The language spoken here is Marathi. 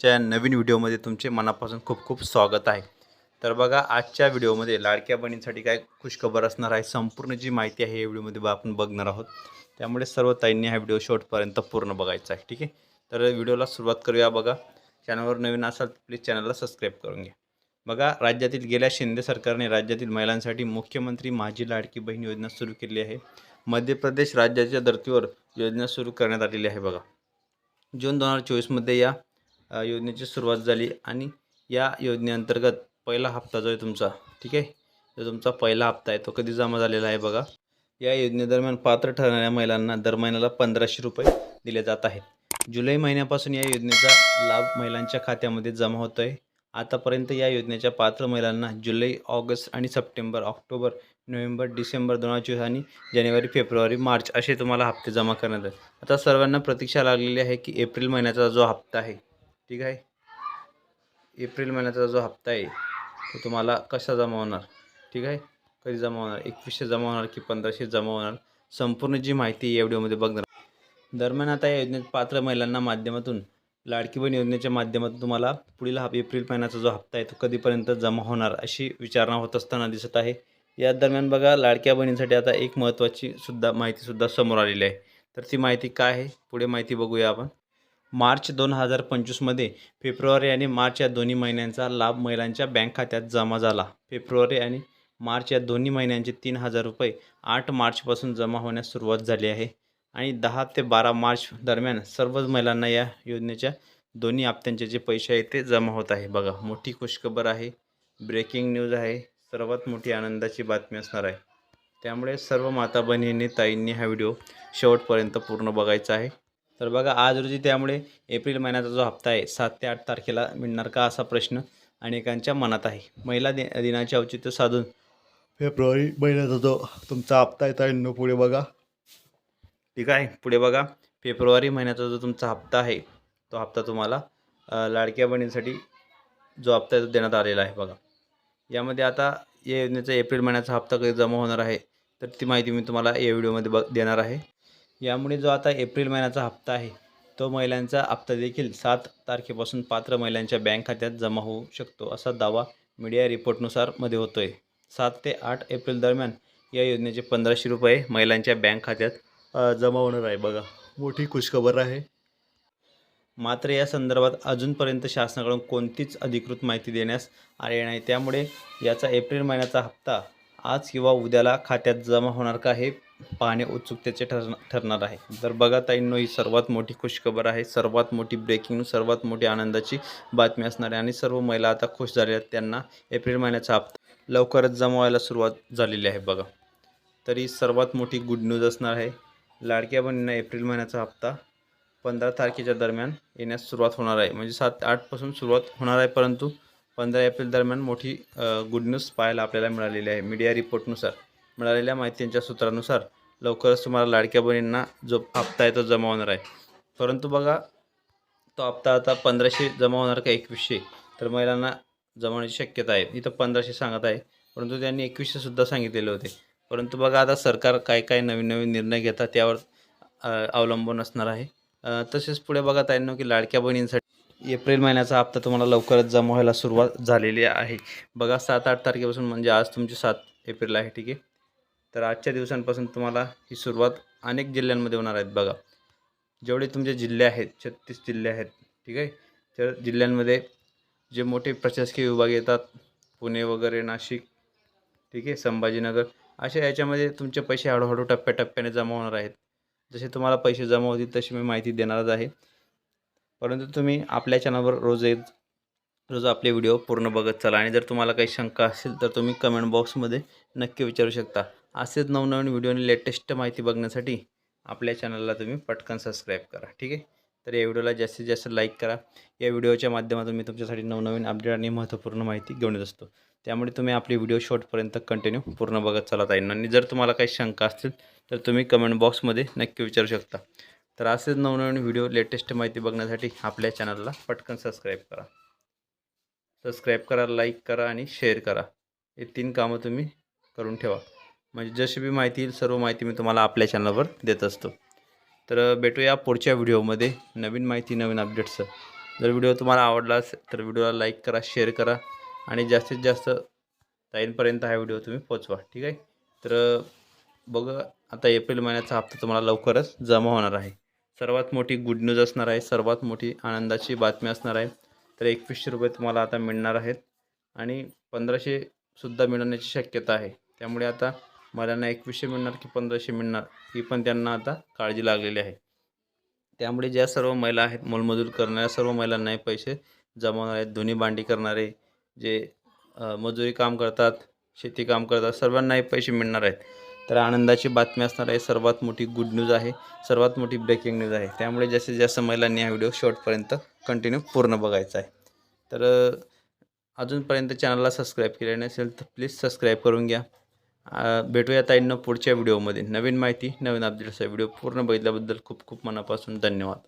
च्या नवीन व्हिडिओमध्ये तुमचे मनापासून खूप खूप स्वागत आहे. तर बघा आजच्या व्हिडिओमध्ये लाडक्या बहिणींसाठी काय खुशखबर असणार आहे संपूर्ण जी माहिती आहे या व्हिडिओमध्ये बा आपण बघणार आहोत. त्यामुळे सर्व ताईंनी हा व्हिडिओ शेवटपर्यंत पूर्ण बघायचा आहे ठीक आहे? तर व्हिडिओला सुरुवात करूया बघा. चॅनलवर नवीन असाल तर प्लीज चॅनलला सबस्क्राईब करून घ्या. बघा राज्यातील गेल्या शिंदे सरकारने राज्यातील महिलांसाठी मुख्यमंत्री माझी लाडकी बहीण योजना सुरू केली आहे. मध्य प्रदेश राज्याच्या धर्तीवर योजना सुरू करण्यात आलेली आहे बघा. जून दोन हजार चोवीसमध्ये या योजनेची सुरुवात झाली आणि या योजनेअंतर्गत पहिला हप्ता जो आहे तुमचा ठीक आहे? जो तुमचा पहिला हप्ता आहे तो कधी जमा झालेला आहे बघा. या योजनेदरम्यान पात्र ठरणाऱ्या महिलांना दर महिन्याला पंधराशे रुपये दिले जात आहेत. जुलै महिन्यापासून या योजनेचा लाभ महिलांच्या खात्यामध्ये जमा होतो आहे आतापर्यंत या योजनेच्या पात्र महिलांना जुलै ऑगस्ट आणि सप्टेंबर ऑक्टोबर नोव्हेंबर डिसेंबर दोन हजार चोवीस आणि जानेवारी फेब्रुवारी मार्च असे तुम्हाला हप्ते जमा करण्यात आहेत आता सर्वांना प्रतीक्षा लागलेली आहे की एप्रिल महिन्याचा जो हप्ता आहे ठीक आहे? एप्रिल महिन्याचा जो हप्ता आहे तो तुम्हाला कसा जमा होणार? ठीक आहे? कधी जमा होणार? एकवीसशे जमा होणार की पंधराशे जमा होणार? संपूर्ण जी माहिती या व्हिडिओमध्ये बघणार दरम्यान आता या योजनेत पात्र महिलांना माध्यमातून लाडकी बहीण योजनेच्या माध्यमातून तुम्हाला पुढील हा एप्रिल महिन्याचा जो हप्ता आहे तो कधीपर्यंत जमा होणार अशी विचारणा होत असताना दिसत आहे. या दरम्यान बघा लाडक्या बहिणींसाठी आता एक महत्त्वाची सुद्धा माहितीसुद्धा समोर आलेली आहे. तर ती माहिती काय आहे? पुढे माहिती बघूया आपण. मार्च दोन हजार पंचवीसमध्ये फेब्रुवारी आणि मार्च या दोन्ही महिन्यांचा लाभ महिलांच्या बँक खात्यात जमा झाला. फेब्रुवारी आणि मार्च या दोन्ही महिन्यांचे तीन हजार रुपये आठ मार्चपासून जमा होण्यास सुरुवात झाली आहे आणि दहा ते बारा मार्च दरम्यान सर्वच महिलांना या योजनेच्या दोन्ही हप्त्यांचे जे पैसे आहेत ते जमा होत आहे. बघा मोठी खुशखबर आहे ब्रेकिंग न्यूज आहे सर्वात मोठी आनंदाची बातमी असणार आहे. त्यामुळे सर्व माता बहिणींनी ताईंनी हा व्हिडिओ शेवटपर्यंत पूर्ण बघायचा आहे. तर बघा आज रोजी त्यामुळे एप्रिल महिन्याचा जो हप्ता आहे सात ते आठ तारखेला मिळणार का असा प्रश्न अनेकांच्या मनात आहे. महिला दि दिनाचे औचित्य साधून. फेब्रुवारी महिन्याचा जो तुमचा हप्ता आहे ताईंनो पुढे बघा. ठीक आहे पुढे बघा. फेब्रुवारी महिन्याचा जो तुमचा हप्ता आहे तो हप्ता तुम्हाला लाडक्या बहिणींसाठी जो हप्ता आहे तो देण्यात आलेला आहे बघा. यामध्ये आता या योजनेचा एप्रिल महिन्याचा हप्ता कधी जमा होणार आहे तर ती माहिती मी तुम्हाला या व्हिडिओमध्ये बघ देणार आहे. यामुळे जो आता एप्रिल महिन्याचा हप्ता आहे तो महिलांचा हप्ता देखील सात तारखेपासून पात्र महिलांच्या बँक खात्यात जमा होऊ शकतो असा दावा मीडिया रिपोर्टनुसारमध्ये होतो आहे सात ते आठ एप्रिल दरम्यान या योजनेचे पंधराशे रुपये महिलांच्या बँक खात्यात जमा होणार आहे. बघा मोठी खुशखबर आहे. मात्र या संदर्भात अजूनपर्यंत शासनाकडून कोणतीच अधिकृत माहिती देण्यास आली नाही. त्यामुळे याचा एप्रिल महिन्याचा हप्ता आज किंवा उद्याला खात्यात जमा होणार का हे पाहणे उत्सुकतेचे ठर ठरणार आहे. तर बघा ताईंनो ही सर्वात मोठी खुशखबर आहे. सर्वात मोठी ब्रेकिंग सर्वात मोठी आनंदाची बातमी असणार आहे. आणि सर्व महिला आता खुश झाल्या आहेत. त्यांना एप्रिल महिन्याचा हप्ता लवकरच जमा व्हायला सुरुवात झालेली आहे बघा. तर ही सर्वात मोठी गुड न्यूज असणार आहे. लाडक्या बहिणींना एप्रिल महिन्याचा हप्ता पंधरा तारखेच्या दरम्यान येण्यास सुरुवात होणार आहे. म्हणजे सात आठपासून सुरुवात होणार आहे. परंतु पंधरा एप्रिल दरम्यान मोठी गुड न्यूज पाहायला आपल्याला मिळालेली आहे. मीडिया रिपोर्टनुसार मिळालेल्या माहितींच्या सूत्रानुसार लवकरच तुम्हाला लाडक्या बहिणींना जो हप्ता आहे तो जमा होणार आहे. परंतु बघा तो हप्ता आता पंधराशे जमा होणार का एकवीसशे? तर महिलांना जमावण्याची शक्यता आहे. इथं पंधराशे सांगत आहे. परंतु त्यांनी एकवीसशेसुद्धा सांगितलेले होते. परंतु बघा आता सरकार काय काय नवीन नवीन निर्णय घेतात त्यावर अवलंबून असणार आहे. तसेच पुढे बघा ताईंनो की लाडक्या बहिणींसाठी एप्रिल महिन्याचा हप्ता तुम्हाला लवकरच जमा व्हायला सुरुवात झालेली आहे. बघा सात आठ तारखेपासून म्हणजे आज तुमची सात एप्रिल आहे ठीक आहे? तर आजच्या दिवसांपासून तुम्हाला ही सुरुवात अनेक जिल्ह्यांमध्ये होणार आहेत बघा. जेवढे तुमचे जिल्हे आहेत छत्तीस जिल्हे आहेत ठीक आहे? तर जिल्ह्यांमध्ये जे मोठे प्रशासकीय विभाग येतात पुणे वगैरे नाशिक ठीक आहे? संभाजीनगर अशा याच्यामध्ये तुमचे पैसे हळूहळू टप्प्याटप्प्याने जमा होणार आहेत. जसे तुम्हाला पैसे जमा होतील तशी मी माहिती देणारच आहे. परंतु तुम्ही आपल्या चॅनलवर रोज एक रोज आपले व्हिडिओ पूर्ण बघत चला आणि जर तुम्हाला काही शंका असेल तर तुम्ही कमेंट बॉक्समध्ये नक्की विचारू शकता. असेच नवनवीन व्हिडिओ आणि लेटेस्ट माहिती बघण्यासाठी आपल्या चॅनलला तुम्ही पटकन सबस्क्राईब करा ठीक आहे? तर या व्हिडिओला जास्तीत जास्त लाईक करा. या व्हिडिओच्या माध्यमातून मी तुमच्यासाठी नवनवीन अपडेट आणि महत्त्वपूर्ण माहिती घेऊन येत असतो. त्यामुळे तुम्ही आपली व्हिडिओ शॉर्टपर्यंत कंटिन्यू पूर्ण बघत चालत आहे आणि जर तुम्हाला काही शंका असतील तर तुम्ही कमेंट बॉक्समध्ये नक्की विचारू शकता. तर असेच नवनवीन व्हिडिओ लेटेस्ट माहिती बघण्यासाठी आपल्या चॅनलला पटकन सबस्क्राईब करा. सबस्क्राईब करा लाईक करा आणि शेअर करा. हे तीन कामं तुम्ही करून ठेवा. म्हणजे जशी बी माहिती येईल सर्व माहिती मी तुम्हाला आपल्या चॅनलवर देत असतो. तर भेटूया पुढच्या व्हिडिओमध्ये नवीन माहिती नवीन अपडेट्स जर व्हिडिओ तुम्हाला आवडला असेल तर व्हिडिओला लाईक करा शेअर करा आणि जास्तीत जास्त ताईंपर्यंत हा व्हिडिओ तुम्ही पोचवा ठीक आहे? तर बघा आता एप्रिल महिन्याचा हप्ता तुम्हाला लवकरच जमा होणार आहे. सर्वात मोठी गुड न्यूज असणार आहे सर्वात मोठी आनंदाची बातमी असणार आहे. तर एकवीसशे रुपये तुम्हाला आता मिळणार आहेत आणि पंधराशे सुद्धा मिळण्याची शक्यता आहे. त्यामुळे आता मला एकवीसशे मिळणार की पंधराशे मिळणार ही पण त्यांना आता काळजी लागलेली आहे. त्यामुळे ज्या सर्व महिला आहेत मोलमजूर करणाऱ्या सर्व महिलांनाही पैसे जमवणारे आहेत भांडी करणारे जे मजुरी काम करतात शेती काम करतात सर्वांनाही पैसे मिळणार आहेत. तर आनंदाची बातमी असणार आहे सर्वात मोठी गुड न्यूज आहे सर्वात मोठी ब्रेकिंग न्यूज आहे. त्यामुळे जास्तीत जास्त महिलांनी हा व्हिडिओ शेवटपर्यंत कंटिन्यू पूर्ण बघायचा आहे. तर अजूनपर्यंत चॅनलला सबस्क्राईब केले नसेल तर प्लीज सबस्क्राईब करून घ्या. भेटूया ताईंना पुढच्या व्हिडिओमध्ये. नवीन माहिती नवीन अपडेट्स व्हिडिओ पूर्ण बघितल्याबद्दल खूप खूप मनापासून धन्यवाद.